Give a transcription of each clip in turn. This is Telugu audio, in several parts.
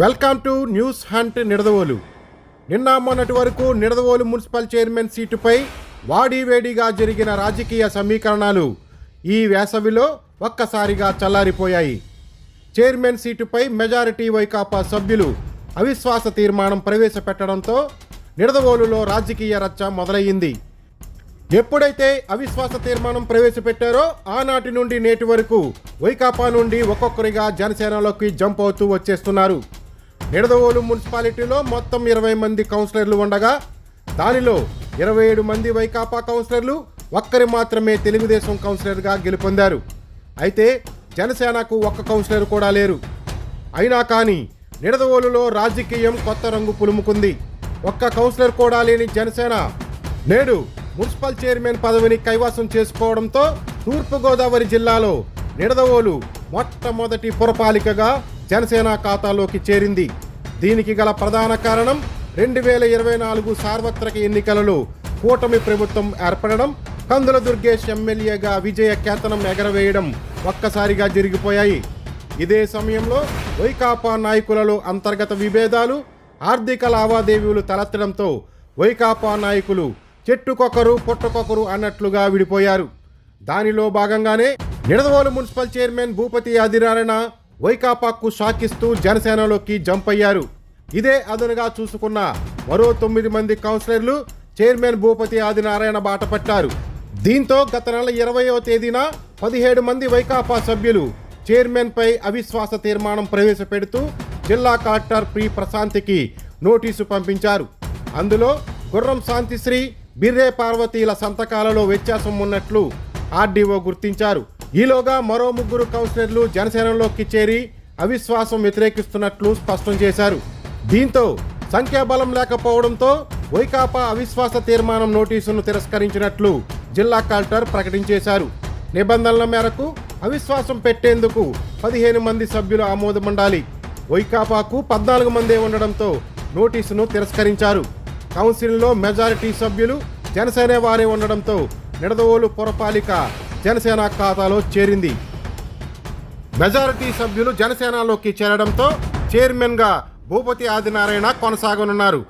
Welcome to news hunt Nidadavolu. నిన్న మొన్నటి వరకు నిడదవోలు మున్సిపల్ చైర్మన్ సీటుపై వాడివేడిగా జరిగిన రాజకీయ సమీకరణాలు ఈ వేసవిలో ఒక్కసారిగా చల్లారిపోయాయి. చైర్మన్ సీటుపై మెజారిటీ వైకాపా సభ్యులు అవిశ్వాస తీర్మానం ప్రవేశపెట్టడంతో నిడదవోలులో రాజకీయ రచ్చ మొదలయ్యింది. ఎప్పుడైతే అవిశ్వాస తీర్మానం ప్రవేశపెట్టారో ఆనాటి నుండి నేటి వరకు వైకాపా నుండి ఒక్కొక్కరిగా జనసేనలోకి జంప్ అవుతూ వచ్చేస్తున్నారు. నిడదవోలు మున్సిపాలిటీలో మొత్తం ఇరవై మంది కౌన్సిలర్లు ఉండగా దానిలో ఇరవై ఏడు మంది వైకాపా కౌన్సిలర్లు ఒక్కరి మాత్రమే తెలుగుదేశం కౌన్సిలర్గా గెలుపొందారు. అయితే జనసేనకు ఒక్క కౌన్సిలర్ కూడా లేరు. అయినా కానీ నిడదవోలులో రాజకీయం కొత్త రంగు పులుముకుంది. ఒక్క కౌన్సిలర్ కూడా లేని జనసేన నేడు మున్సిపల్ చైర్మన్ పదవిని కైవసం చేసుకోవడంతో తూర్పుగోదావరి జిల్లాలో నిడదవోలు మొట్టమొదటి పురపాలికగా జనసేన ఖాతాలోకి చేరింది. దీనికి గల ప్రధాన కారణం రెండు వేల ఇరవై నాలుగు సార్వత్రిక ఎన్నికలలో కూటమి ప్రభుత్వం ఏర్పడడం కందుల దుర్గేష్ ఎమ్మెల్యేగా విజయ కేతనం ఎగరవేయడం ఒక్కసారిగా జరిగిపోయాయి. ఇదే సమయంలో వైకాపా నాయకులలో అంతర్గత విభేదాలు ఆర్థిక లావాదేవీలు తలెత్తడంతో వైకాపా నాయకులు చెట్టుకొకరు పుట్టకొకరు అన్నట్లుగా విడిపోయారు. దానిలో భాగంగానే నిడదవోలు మున్సిపల్ చైర్మన్ భూపతి ఆదినారాయణ వైకాపాకు షాకిస్తూ జనసేనలోకి జంప్ అయ్యారు ఇదే అదనుగా చూసుకున్న మరో తొమ్మిది మంది కౌన్సిలర్లు చైర్మన్ భూపతి ఆదినారాయణ బాట పట్టారు. దీంతో గత నెల ఇరవయో తేదీన పదిహేడు మంది వైకాపా సభ్యులు చైర్మన్పై అవిశ్వాస తీర్మానం ప్రవేశపెడుతూ జిల్లా కలెక్టర్ పి ప్రశాంతికి నోటీసు పంపించారు. అందులో గుర్రం శాంతిశ్రీ బిర్రే పార్వతీల సంతకాలలో వ్యత్యాసం ఉన్నట్లు ఆర్డీఓ గుర్తించారు. ఈలోగా మరో ముగ్గురు కౌన్సిలర్లు జనసేనలోకి చేరి అవిశ్వాసం వ్యతిరేకిస్తున్నట్లు స్పష్టం చేశారు. దీంతో సంఖ్యాబలం లేకపోవడంతో వైకాపా అవిశ్వాస తీర్మానం నోటీసును తిరస్కరించినట్లు జిల్లా కలెక్టర్ ప్రకటించేశారు. నిబంధనల మేరకు అవిశ్వాసం పెట్టేందుకు పదిహేను మంది సభ్యులు ఆమోదం ఉండాలి వైకాపాకు పద్నాలుగు మందే ఉండడంతో నోటీసును తిరస్కరించారు. కౌన్సిల్లో మెజారిటీ సభ్యులు జనసేన వారే ఉండడంతో నిడదవోలు పురపాలిక జనసేన ఖాతాలో చేరింది. మెజారిటీ సభ్యులు జనసేనలోకి చేరడంతో చైర్మన్గా భూపతి ఆదినారాయణ కొనసాగనున్నారు.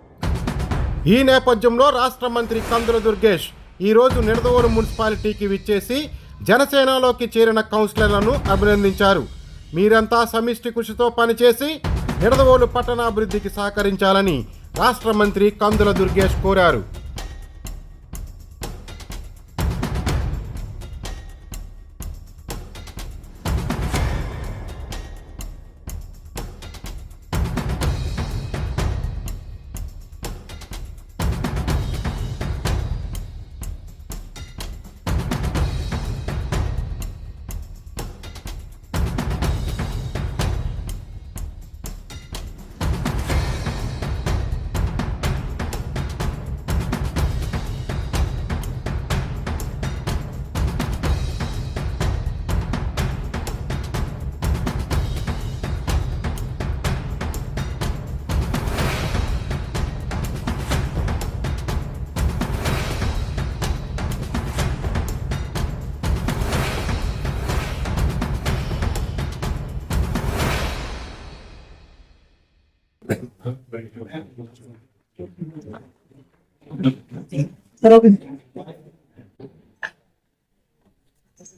ఈ నేపథ్యంలో రాష్ట్ర మంత్రి కందుల దుర్గేష్ ఈరోజు నిడదవోలు మున్సిపాలిటీకి విచ్చేసి జనసేనలోకి చేరిన కౌన్సిలర్లను అభినందించారు. మీరంతా సమిష్టి కృషితో పనిచేసి నిడదవోలు పట్టణాభివృద్ధికి సహకరించాలని రాష్ట్ర మంత్రి కందుల దుర్గేష్ కోరారు.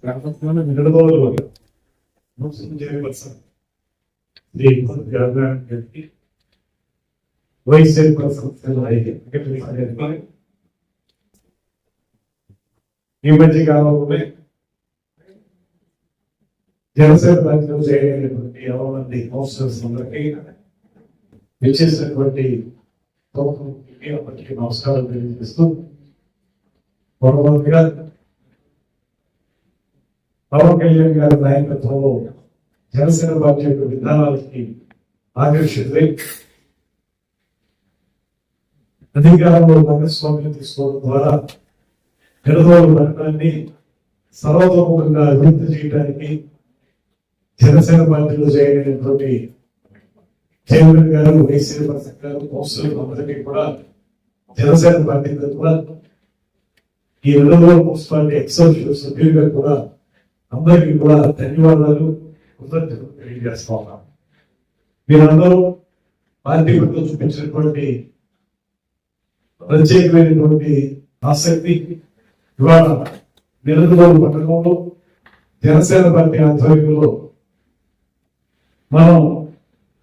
ప్రభుత్వాన్ని నిలబోవాలి మోసం చేయవలసిన దీని గారికి వైసీ సంస్థలు ఈ మధ్య కాలంలో జనసేన పార్టీలో చేయగలిగినటువంటి ఎవరి అందరికీ విచ్చేసినటువంటి అందరికీ నమస్కారం తెలియజేస్తూ పొరపాటుగా పవన్ కళ్యాణ్ గారి నాయకత్వంలో జనసేన పార్టీ యొక్క విధానాలకి ఆకర్షితులై అధికారంలో భాగస్వామ్యం తీసుకోవడం ద్వారా నిడదోలు పట్టణాన్ని సర్వతోముఖంగా అభివృద్ధి చేయడానికి జనసేన పార్టీలో చేయగలిగినటువంటి చైర్మన్ గారు వైసీ ప్రసక్త గారు కౌన్సిలర్ అందరికీ కూడా జనసేన పార్టీ కూడా ఈ నిడదోలు మున్సిపాలిటీ ఎక్సెప్షన్ సభ్యులుగా కూడా అందరికీ కూడా ధన్యవాదాలు. కృతజ్ఞతలు తెలియజేస్తా ఉన్నాం. మీరందరూ పార్టీ పట్ల చూపించినటువంటి ప్రత్యేకమైనటువంటి ఆసక్తి ఇవాళ నిరంతరం పట్టణంలో జనసేన పార్టీ ఆధ్వర్యంలో మనం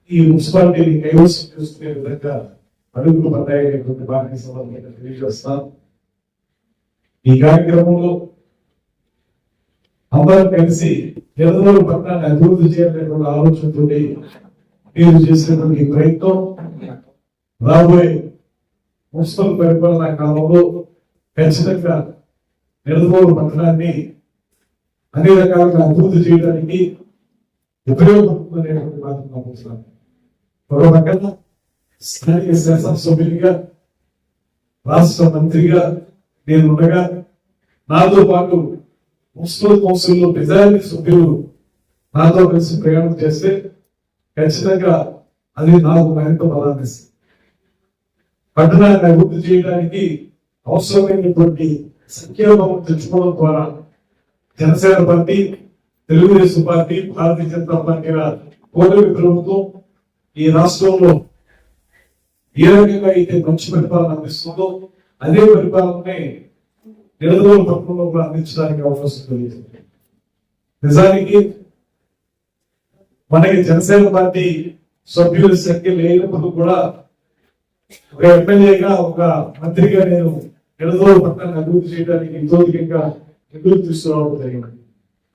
ఈ మున్సిపాలిటీని కైవసం చేసుకునే విధంగా అడుగులు పడ్డాయనేటువంటి భారతీయ సందర్భంగా తెలియజేస్తాం. ఈ కార్యక్రమంలో అందరం కలిసి నిరంతరం పట్టణాన్ని అభివృద్ధి చేయాలనేటువంటి ఆలోచనతో మీరు చేసినటువంటి ప్రయత్నం రాబోయే మున్సిపల్ పరిపాలనా కాలంలో ఖచ్చితంగా నిరంతరం పట్టణాన్ని అన్ని రకాలుగా అభివృద్ధి చేయడానికి ఉపయోగపడుతుందనేటువంటి మాట నమ్ముతున్నాను మరో స్థానిక శాసనసభ్యునిగా రాష్ట్ర మంత్రిగా నేను ఉండగా నాతో పాటు మున్సిపల్ కౌన్సిల్లో మెజారిటీ సభ్యులు నాతో కలిసి ప్రయాణం చేస్తే ఖచ్చితంగా అది నాకు మరింత బలాన్ని పట్టణాన్ని అభివృద్ధి చేయడానికి అవసరమైనటువంటి సంక్షేమం తెచ్చుకోవడం ద్వారా Janasena party Telugu Desam party Bharatiya Janata party కూటమి ప్రభుత్వం ఈ రాష్ట్రంలో ఏ రకంగా అయితే మంచి పరిపాలన అందిస్తుందో అదే పరిపాలనని నిరంతరం పట్టణంలో కూడా అందించడానికి అవకాశం కలిగింది. నిజానికి మనకి జనసేన పార్టీ సభ్యుల సంఖ్య లేనప్పుడు కూడా ఒక ఎమ్మెల్యేగా ఒక మంత్రిగా నేను నిరంతరం పట్టణాన్ని అభివృద్ధి చేయడానికి ఇంతోధికంగా ఎదురు తీసుకురావడం జరిగింది.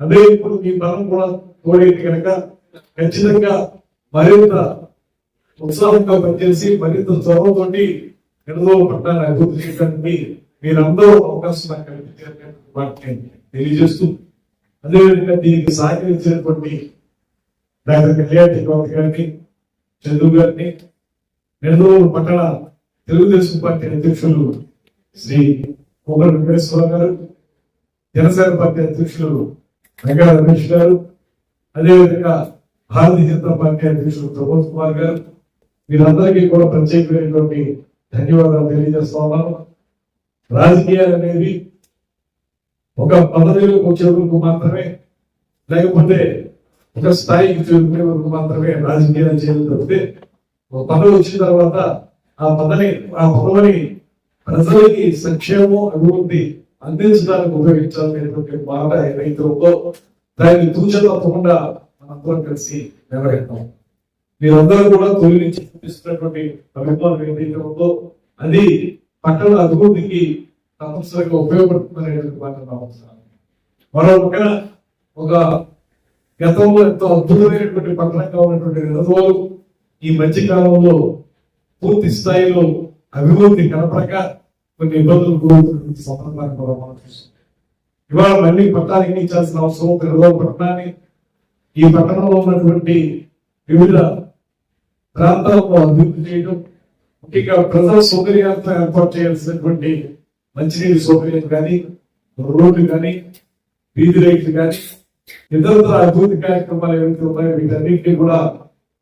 అదే ఇప్పుడు మీ బలం కూడా తోడైతే కనుక ఖచ్చితంగా మరింత ఉత్సాహంగా పనిచేసి మరింత చొరవతోటి ఎన్నో పట్టాన్ని అభివృద్ధి చేయడానికి మీరందరూ అవకాశం నాకు కల్పించారని వాటిని తెలియజేస్తూ అదేవిధంగా దీనికి సహకరించినటువంటి డాక్టర్ కళ్యాణ్ చక్రవర్తి గారిని చంద్రు గారిని నెల్లూరు పట్టణ తెలుగుదేశం పార్టీ అధ్యక్షులు శ్రీ కోగల వెంకటేశ్వర గారు జనసేన పార్టీ అధ్యక్షులు వెంకట రమేష్ గారు అదేవిధంగా భారతీయ జనతా పార్టీ అధ్యక్షులు ప్రమోద్ కుమార్ గారు వీరందరికీ కూడా ప్రత్యేకమైనటువంటి ధన్యవాదాలు తెలియజేస్తా ఉన్నాను. రాజకీయాలు అనేవి ఒక పదవిలోకి వచ్చే వరకు మాత్రమే లేకపోతే ఒక స్థాయికి చేరుకునే వరకు మాత్రమే రాజకీయాలు చేయడం తప్పితే ఒక పదవి వచ్చిన తర్వాత ఆ పదవి ఆ పదవిని ప్రజలకి సంక్షేమం అభివృద్ధి అందించడానికి ఉపయోగించాలనేటువంటి మాట ఏదైతే ఉందో దాన్ని తూచ తప్పకుండా మనందరం కలిసి నిర్వహిస్తాం మీరందరూ కూడా తొలి నుంచి చూపిస్తున్నటువంటి ప్రభుత్వం ఏదైతే ఉందో అది పట్టణ అభివృద్ధికి తప్పనిసరిగా ఉపయోగపడుతుందనేటువంటి మాట నమ్ముతున్నాను మరో పక్కన ఒక గతంలో ఎంతో అద్భుతమైనటువంటి పట్టణంగా ఉన్నటువంటి నిరదోలు ఈ మధ్య కాలంలో పూర్తి స్థాయిలో అభివృద్ధి కనపడక కొన్ని ఇబ్బందులు గురవుతున్నటువంటి సందర్భాన్ని కూడా మనం చూస్తాం ఇవాళ మళ్ళీ పట్టానికి ఇచ్చాల్సిన అవసరం నిరదోలు పట్టణాన్ని ఈ పట్టణంలో ఉన్నటువంటి వివిధ ప్రాంతాల్లో అభివృద్ధి చేయడం ముఖ్యంగా ప్రజల సౌకర్యాలతో ఏర్పాటు చేయాల్సినటువంటి మంచినీటి సౌకర్యం కానీ రోడ్లు కానీ వీధి రైట్లు కానీ ఇతర అభివృద్ధి కార్యక్రమాలు ఏవైతే ఉన్నాయో వీటన్నింటినీ కూడా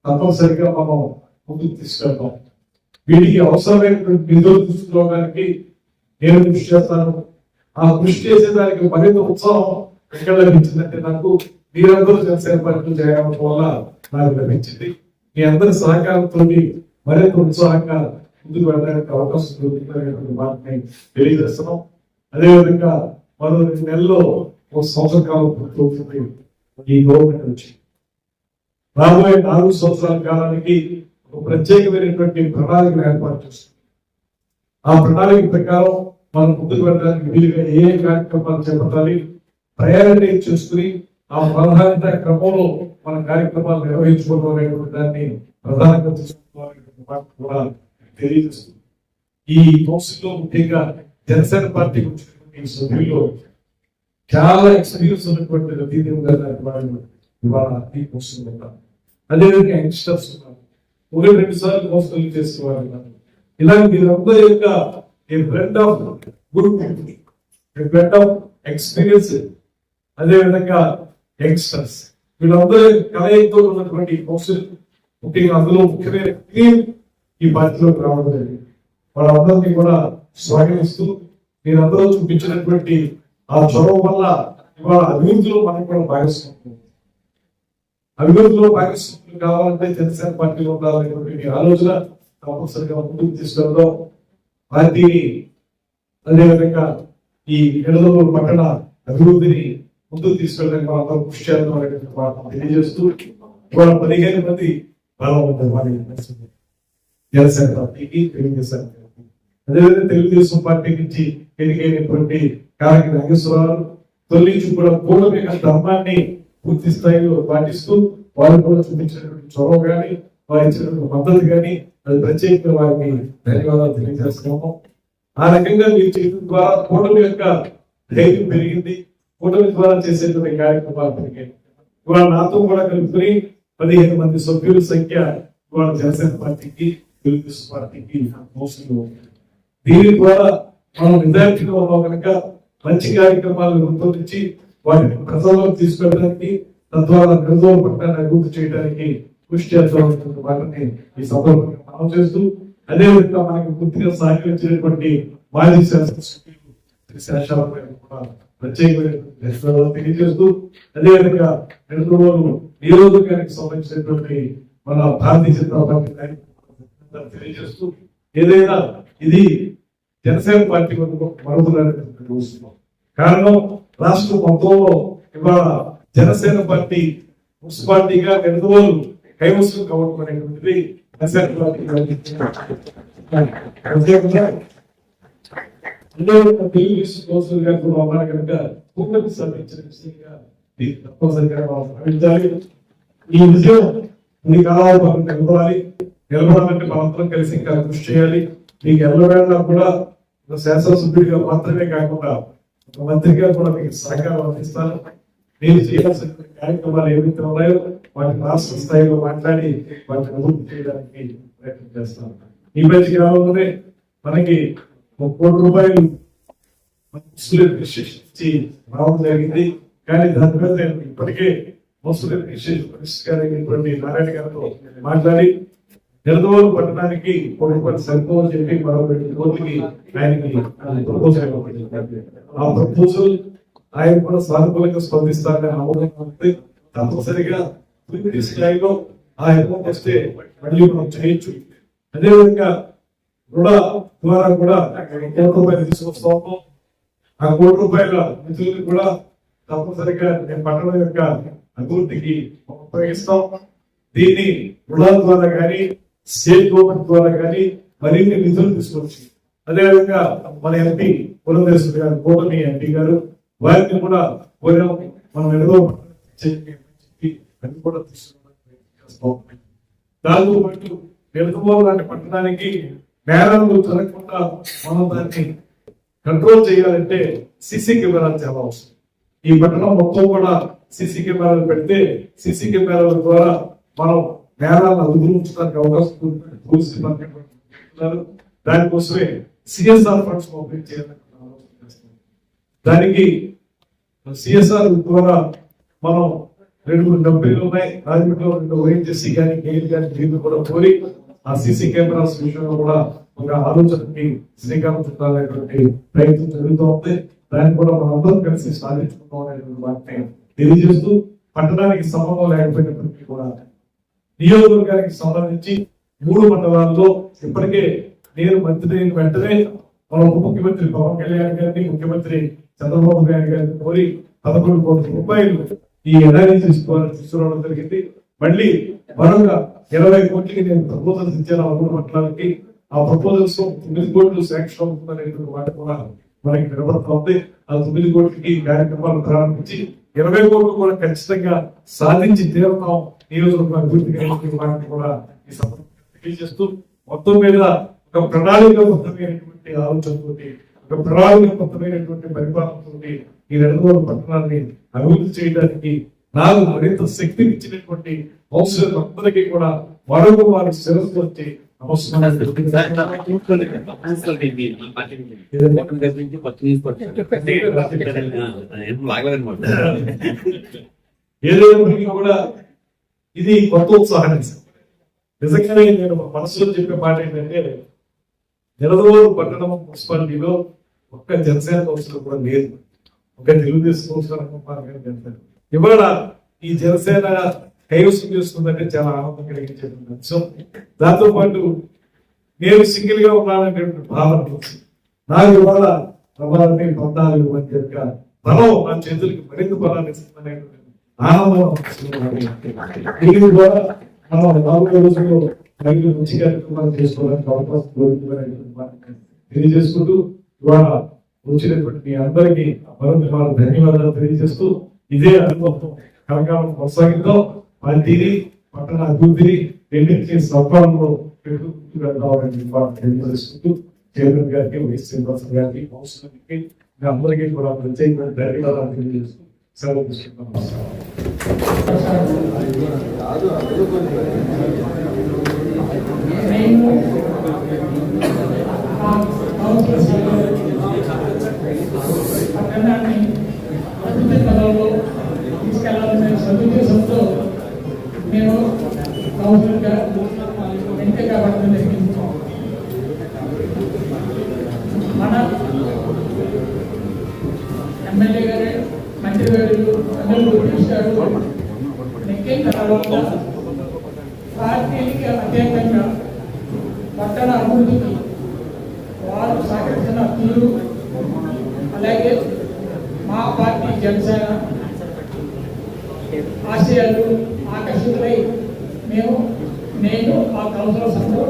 తప్పనిసరిగా మనం ముందుకు తీసుకెళ్తాం. వీటికి అవసరమైనటువంటి నిధులు తీసుకోవడానికి నేను కృషి చేస్తాను. ఆ కృషి చేసేదానికి మరింత ఉత్సాహం ఎక్కడ లభించిందంటే నాకు మీరందరూ జనసేన పార్టీలు చేయడం వల్ల నాకు లభించింది. మీ అందరి సహకారంతో మరింత ఉత్సాహంగా ముందుకు వెళ్ళడానికి అవకాశం దొరుకుతున్నటువంటి మాటని తెలియజేస్తున్నాం. అదేవిధంగా మరో రెండు నెలల్లో ఒక సంవత్సర కాలం పూర్తవుతుంది ఈ గవర్నమెంట్ నుంచి రాబోయే నాలుగు సంవత్సరాల కాలానికి ఒక ప్రత్యేకమైనటువంటి ప్రణాళికను ఏర్పాటు చేస్తుంది. ఆ ప్రణాళిక ప్రకారం మనం ముందుకు వెళ్ళడానికి వీలుగా ఏ కార్యక్రమాలు చేపట్టాలి ప్రయారిటీ చూసుకుని ఆ ప్రాధాన్యత క్రమంలో మన కార్యక్రమాలు నిర్వహించుకోవడం అనేటువంటి దాన్ని ప్రధానంగా కూడా తెలియజేస్తుంది. ఈ కౌన్సిల్లో ముఖ్యంగా జనసేన పార్టీకి వచ్చినటువంటి ఈ సభ్యుల్లో చాలా ఎక్స్పీరియన్స్ ఉన్నటువంటి రతీదేవ్ గారి వాళ్ళు ఇవాళ ఈ కౌన్సిల్ ఉన్నారు అదేవిధంగా యంగ్స్టర్స్ ఉన్నారు. ఒకటి రెండు సార్లు కౌన్సిల్ చేసేవారు ఉన్నారు. ఇలా మీరందరి యొక్క a bread of good blood of experience అదే విధంగా యంగ్స్టర్స్. వీళ్ళందరూ కలయికతో ఉన్నటువంటి కౌన్సిల్ ముఖ్యంగా అందులో ముఖ్యమైన ఈ పార్టీలోకి రావడం జరిగింది. వాళ్ళందరినీ కూడా స్వాగతిస్తూ మీరందరూ చూపించినటువంటి ఆ చొరవ వల్ల ఇవాళ అభివృద్ధిలో మనం కూడా భాగస్వామ్యం అభివృద్ధిలో భాగస్వామ్యం కావాలంటే జనసేన పార్టీలో ఉండాలనేటువంటి ఆలోచన తప్పనిసరిగా ముందుకు తీసుకెళ్ళడం పార్టీని అదేవిధంగా ఈ ఎడదూరు పట్టణ అభివృద్ధిని ముందుకు తీసుకెళ్ళడానికి మనందరం కృషి చేద్దాం అనేటువంటి తెలియజేస్తూ ఇవాళ పదిహేను మంది బలం ఉంటుంది జనసేన పార్టీకి తెలుగుదేశం అదేవిధంగా తెలుగుదేశం పార్టీ నుంచి ఎన్నికైనటువంటి కారక నాగేశ్వరరావు తొలి నుంచి కూడా కూడమి ధర్మాన్ని పూర్తి స్థాయిలో పాటిస్తూ వారు కూడా చూపించినటువంటి చొరవ కానీ వారు ఇచ్చినటువంటి మద్దతు కానీ అది ప్రత్యేకంగా వారికి ధన్యవాదాలు తెలియజేస్తున్నాము. ఆ రకంగా మీరు చేయడం ద్వారా కూటమి యొక్క ధైర్యం పెరిగింది. కూటమి ద్వారా చేసేటువంటి కార్యక్రమాలు ఇవాళ నాతో కూడా కలుపుకుని పదిహేను మంది సభ్యుల సంఖ్య ఇవాళ జనసేన పార్టీకి తెలుగుదేశం పార్టీకి మోసంలో దీని ద్వారా మనం నిజాయితీగా ఉన్నాం కనుక మంచి కార్యక్రమాలను రూపొందించి వాటిని ప్రజల్లోకి తీసుకెళ్ళడానికి తద్వారా నిర్దోవ పట్టాన్ని అభివృద్ధి చేయడానికి కృషి చేద్దామనేటువంటి వాటిని ఈ సందర్భంగా మనం చేస్తూ అదేవిధంగా మనకి పూర్తిగా సహకరించినటువంటి మాజీ శాసనసభ్యులు శ్రీ శాశ్వత కూడా ప్రత్యేకమైన తెలియజేస్తూ అదేవిధంగా నిర్మూలన నియోజకవర్గానికి సంబంధించినటువంటి మన భారతీయ జనతా పార్టీ తెలియజేస్తూ ఏదైనా ఇది జనసేన పార్టీ మరుగుదలైనటువంటి రోజు కారణం రాష్ట్ర మొత్తంలో ఇవాళ జనసేన పార్టీ మున్సిపాలిటీగా నిర్దోలు కైవసం కావడం అనేటువంటిది జనసేన పార్టీ ప్రత్యేకంగా అందరూ తెలుగుదేశం కౌన్సిల్ గారు కూడా ఉన్నారు కనుక పూర్ణకు సాధించిన విషయంగా ఇది తప్పనిసరిగా భావించాలి ఈ విజయం మీ కాలాల పాటు నిలబడాలి నిలబడాలంటే మనందరం కలిసి ఇంకా కృషి చేయాలి. మీకు ఎల్లవేళ కూడా శాసనసభ్యుడిగా మాత్రమే కాకుండా ఒక మంత్రిగా కూడా మీకు సహకారం అందిస్తాను. నేను చేయాల్సిన కార్యక్రమాలు ఏవైతే ఉన్నాయో వాటిని రాష్ట్ర స్థాయిలో మాట్లాడి వాటిని అభివృద్ధి చేయడానికి ప్రయత్నం చేస్తాను. ఈ మధ్య కాలంలోనే మనకి ఒక కోటి రూపాయలు ముస్లిం రిజిస్ట్రేషన్ రావడం జరిగింది. కానీ దాని మీద నేను ఇప్పటికే ముస్లిం రిజిస్ట్రేషన్ పరిష్కారైనటువంటి నారాయణ గారితో మాట్లాడి నిరదవోలు పట్టణానికి కోటి రూపాయలు సరిపోని చెప్పి మరొక రెండు కోట్లకి ఆయనకి ప్రపోజల్ ఆ ప్రపోజల్ ఆయన కూడా సానుకూలంగా స్పందిస్తారని నమ్మకం ఉంది తప్పనిసరిగా స్థాయిలో ఆ అమౌంట్ వస్తే మళ్ళీ మనం చేయొచ్చు. అదేవిధంగా రుణ ద్వారా కూడా కోటి రూపాయలు తీసుకొస్తాము. ఆ కోటి రూపాయల నిధులను కూడా తప్పనిసరిగా నేను పట్టణం యొక్క అభివృద్ధికి ఉపయోగిస్తాం. దీన్ని రుణాల ద్వారా కానీ స్టేట్ గవర్నమెంట్ ద్వారా కానీ మరిన్ని నిధులు తీసుకొచ్చి అదేవిధంగా మన ఎంపీ పురంధేశ్వరి గారు కూటమి ఎంపీ గారు వారిని కూడా కోరాము మనం ఏదో చెప్పి అన్ని కూడా తీసుకోవడానికి దాంతో పాటు వెనుకబోలు లాంటి పట్టణానికి నేరాలు జరగకుండా మనం దాన్ని కంట్రోల్ చేయాలంటే సీసీ కెమెరాలు చాలా అవసరం. ఈ పట్టణం మొత్తం కూడా సీసీ కెమెరాలు పెడితే సీసీ కెమెరాల ద్వారా మనం నేరాలను అభివృద్ధించడానికి అవకాశం దానికోసమే సిఎస్ఆర్ ఫండ్స్ మొబైల్ చేయాలని దానికి సిఎస్ఆర్ ద్వారా మనం రెండు మూడు కంపెనీలు ఉన్నాయి. రాజమండ్రిలో రెండు ఓఎన్జీసీ కానీ కేఎల్ కానీ దీన్ని కూడా కోరి ఆ సీసీ కెమెరాస్ విషయంలో కూడా ఒక ఆలోచనకి శ్రీకారం చుట్టాలనేటువంటి ప్రయత్నం జరుగుతూ ఉంది. దాన్ని కూడా మనం అందరం కలిసి సాధించుకుందాం అనేటువంటి వాటిని తెలియజేస్తూ పట్టణానికి సంబంధం లేకపోయినప్పటికీ కూడా నియోజకవర్గానికి సంబంధించి మూడు మండలాల్లో ఇప్పటికే నేను మంత్రి అయిన వెంటనే మన ఉప ముఖ్యమంత్రి పవన్ కళ్యాణ్ గారిని ముఖ్యమంత్రి చంద్రబాబు నాయుడు గారిని కోరి పదకొండు కోట్ల రూపాయలు ఈ ఎడారి తీసుకోవాలని తీసుకురావడం జరిగింది. మళ్ళీ మరొక ఇరవై కోట్లకి నేను ప్రభుత్వం ఇచ్చాను ఆ మూడు ఆ ప్రపోజల్స్ తొమ్మిది కోట్లు శాంక్షన్ అవుతుందనేటువంటి మాట కూడా మనకి నిలబడుతోంది ఆ తొమ్మిది కోట్లకి కార్యక్రమాలు ప్రారంభించి ఇరవై కోట్లు కూడా ఖచ్చితంగా సాధించి తీరుతాం. రోజు అభివృద్ధి మాట కూడా ఈ తెలియజేస్తూ మొత్తం మీద ఒక ప్రణాళికబద్ధమైనటువంటి ఆలోచనతోటి ఒక ప్రణాళికబద్ధమైనటువంటి పరిపాలనతో ఈ రెండు పట్టణాన్ని అభివృద్ధి చేయడానికి నాకు మరింత శక్తిని ఇచ్చినటువంటి అవసరం కూడా మరొక వారి శిరస్సు వచ్చి ఏదైనప్పటికీ కూడా ఇది కొత్త ఇస్తుంది. నిజంగానే నేను మనసులో చెప్పే మాట ఏంటంటే నిరదవోలు పట్టణం మున్సిపాలిటీలో ఒక్క జనసేన కౌన్సిలర్ కూడా లేదు ఒక తెలుగుదేశం కౌన్సిలర్ ఇవాళ ఈ జనసేన కైవసం చేస్తుందంటే చాలా ఆనందం కలిగించేది సో దాంతో పాటు నేను సింగిల్గా ఉన్నాననేటువంటి భావన వచ్చింది. నాకు ఇవాళ ప్రభావాన్ని పొందాలి అని యొక్క బలం నా చేతులకి మరింత బలాన్ని ఇస్తుందనేటువంటి ఆనందం దీని ద్వారా మనం నాలుగు రోజుల్లో మంచి కార్యక్రమాలు చేసుకోవడానికి అవకాశం తెలియజేసుకుంటూ ఇవాళ వచ్చినటువంటి మీ అందరికీ మరొక ధన్యవాదాలు తెలియజేస్తూ ఇదే అనుభవం కలకాలం కొనసాగిద్దాం. పార్టీని పట్టణ అభివృద్ధిని రెండింటి సత్వంలో పెట్టుకుంటూ తెలియజేసుకుంటూ చైర్మన్ గారికి వైస్ శ్రీనివాసన్ గారికి కౌన్సిలర్కి అందరికీ కూడా ప్రత్యేకమైన ధన్యవాదాలు తెలియజేస్తూ సెలవు తీసుకుంటున్నాం. పట్టణాన్ని తీసుకెళ్ళాలనే సదుద్దేశంతో నేను కౌన్సిలర్గా ఎంపిక పడడం జరిగింది మన ఎమ్మెల్యే గారు మంత్రి గారు అందరూ గుర్తించారు. తర్వాత పార్టీకి అత్యంతంగా పట్టణ అభివృద్ధికి వారు సహకరించిన తీరు అలాగే మా పార్టీ జనసేన ఆశయాలు ఆకర్షితులై మేము నేను ఆ కౌన్సిలర్స్ అందరూ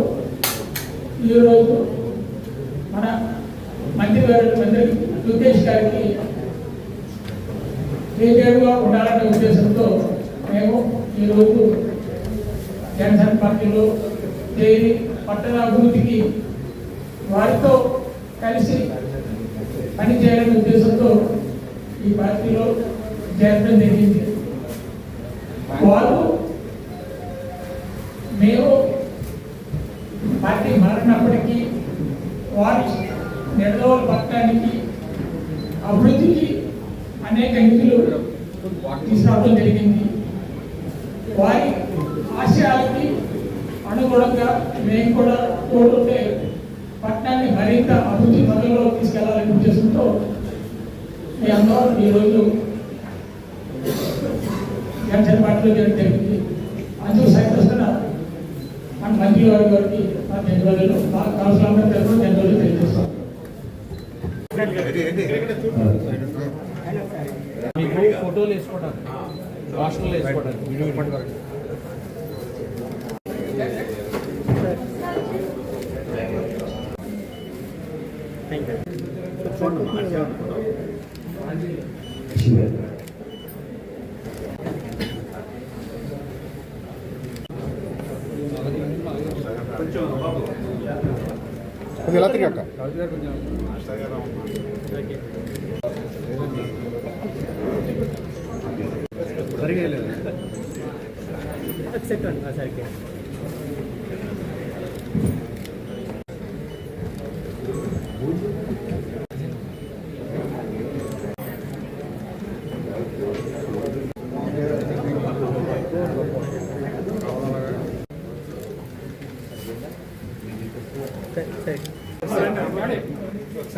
ఈరోజు మన మంత్రి గారు మంత్రి లోకేష్ గారికి రిలేటెడ్గా ఉండాలనే ఉద్దేశంతో మేము ఈరోజు జనసేన పార్టీలో చేరి పట్టణ అభివృద్ధికి వారితో కలిసి పనిచేయాలనే ఉద్దేశంతో ఈ పార్టీలో చేరడం జరిగింది. వారు తీసుకురావడం జరిగింది వారి ఆశయాలకి అనుగుణంగా మేము కూడా తోడుంటే పట్టణాన్ని మరింత అభివృద్ధి పదంలో తీసుకెళ్ళాలనే ఉద్దేశంతో మీ అందరూ ఈరోజు జనసేన పార్టీలో చేయడం జరిగింది. అందుకు సహకరిస్తున్న మన మంత్రి వారి గారికి మా ధన్యవాదాలు. మా కౌన్సిలర్ తరఫున ధన్యవాదాలు తెలియజేస్తాం. వేసుకోవడానికి హాస్టల్లో వేసుకోవడానికి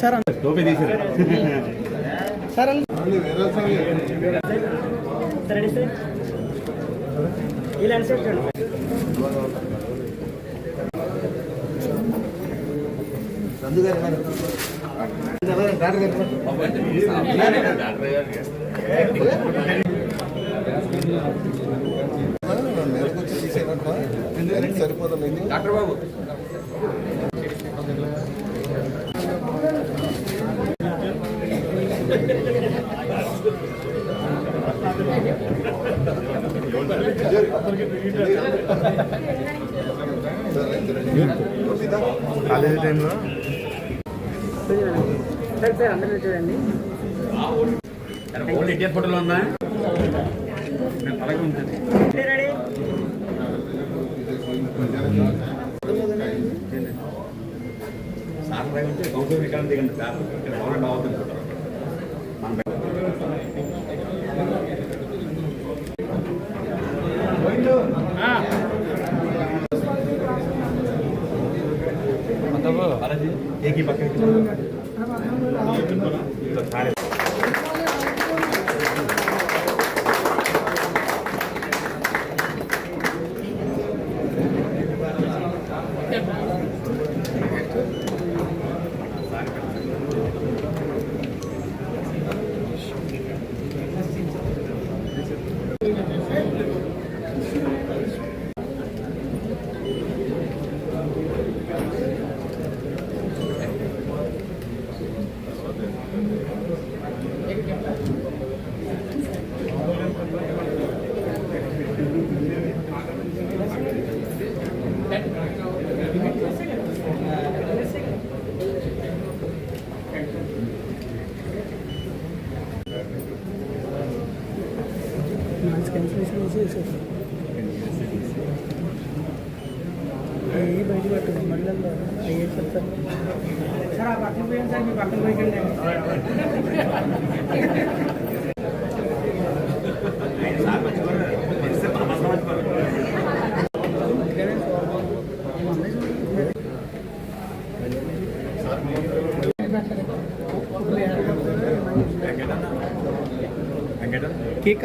సార్ టోపీ తీసారు సార్ డాక్టర్ కాలేజీ టైంలో సార్ సార్ అందరూ చూడండి ఓల్డ్ ఇండియన్ ఫోటోలో ఉందా అలాగే ఉంటుంది రెడీ సార్ ఉంటే గౌతమ్ విక్రాంత్ దిగండి సార్ ఇక్కడ एक ही बकरे బాలాజీ ఏకీ పక్కన సార్ ఏ బయట పెట్టండి మళ్ళీ అయ్యే చెప్తాను సార్ ఆ పక్కన పోయాను సార్ మీ పక్కన పోయికండి కేక్